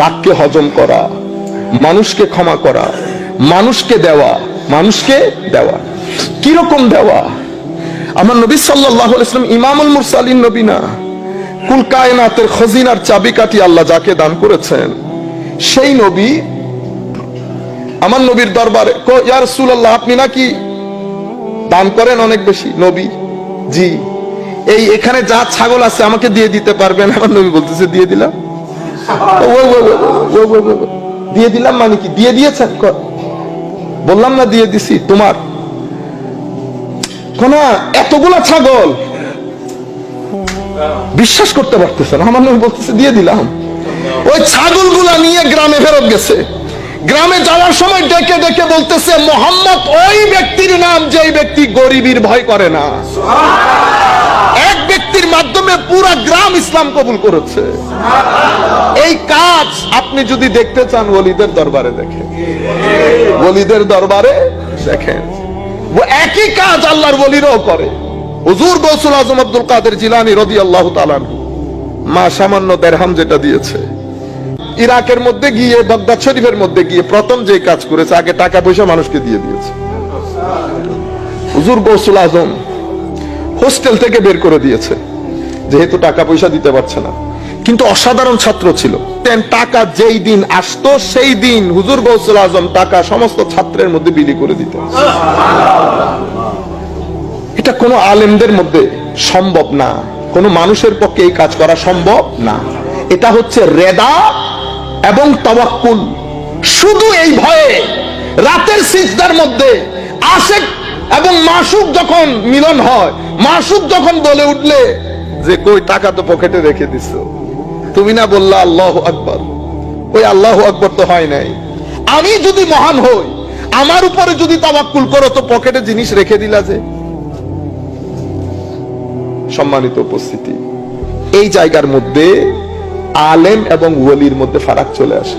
রাগকে হজম করা, মানুষকে ক্ষমা করা, মানুষকে দেওয়া মানুষকে দেওয়া। কীরকম দেওয়া? আমার নবী সাল্লাহ ইমামুল মুরসালিন নবী না। খজিনার চাবিকাটি আল্লাহ যাকে দান করেছেন, সেই নবী আমার নবীর দরবারে ইয়ার সুল্লাহ আপনি নাকি দান করেন অনেক বেশি? নবী, জি। এই এখানে যা ছাগল আছে আমাকে দিয়ে দিতে পারবেন, আমার নবী বলতেছে, দিয়ে দিলাম। দিয়ে দিলাম মানে কি? দিয়ে দিয়েছেন বললাম না দিয়ে দিছি, তোমার। কোনা, এতগুলা ছাগল। বিশ্বাস করতে পারতেছে না। আমার নবী বলতেছে, দিয়ে দিলাম। ওই ছাগলগুলা নিয়ে গ্রামে ফেরত গেছে। গ্রামে যাওয়ার সময় ডেকে ডেকে বলতেছে, মোহাম্মদ, ওই ব্যক্তির নাম যেই ব্যক্তি গরিবীর ভয় করে না। এক ব্যক্তির মাধ্যমে পুরা গ্রাম ইসলাম কবুল করেছে। আপনি যদি দেখতে চান ওলিদের দরবারে দেখেন। ওলিদের দরবারে দেখেন। ও একই কাজ আল্লাহর ওলিরাও করে। হুজুর গৌসুল আজম আব্দুল কাদের জিলানি রদি আল্লাহ মা সামান্য দেড়হাম যেটা দিয়েছে। ইরাকের মধ্যে গিয়ে, বাগদাদ শরীফের মধ্যে গিয়ে প্রথম যে কাজ করেছে, আগে টাকা পয়সা মানুষকে দিয়ে দিয়েছে। হুজুর গৌসুল আজম হোস্টেল থেকে বের করে দিয়েছে। যেহেতু টাকা পয়সা দিতে পারছে না। কিন্তু অসাধারণ ছাত্র ছিল। তেন টাকা যেই দিন আসতো সেই দিন হুজুর গৌসুল আজম টাকা সমস্ত ছাত্রের মধ্যে বিলি করে দিতেন এটা কোনো আলেমদের মধ্যে সম্ভব না। কোনো মানুষের পক্ষে এই কাজ করা সম্ভব না। এটা হচ্ছে রেদা এবং তাওয়াক্কুল। শুধু এই ভয়ে রাতের সিজদার মধ্যে আশেক এবং মাসুক যখন মিলন হয় মাসুক যখন বলে উঠলে যে কই টাকা তো পকেটে রেখে দিছ। তুমি না বললা আল্লাহ আকবর। ওই আল্লাহ আকবর তো হয় নাই। আমি যদি মহান হই, আমার উপরে যদি তাবাক্কুল করো, তো পকেটে জিনিস রেখে দিলা যে। সম্মানিত উপস্থিতি, এই জায়গার মধ্যে আলেম এবং ওলির মধ্যে ফারাক চলে আসে।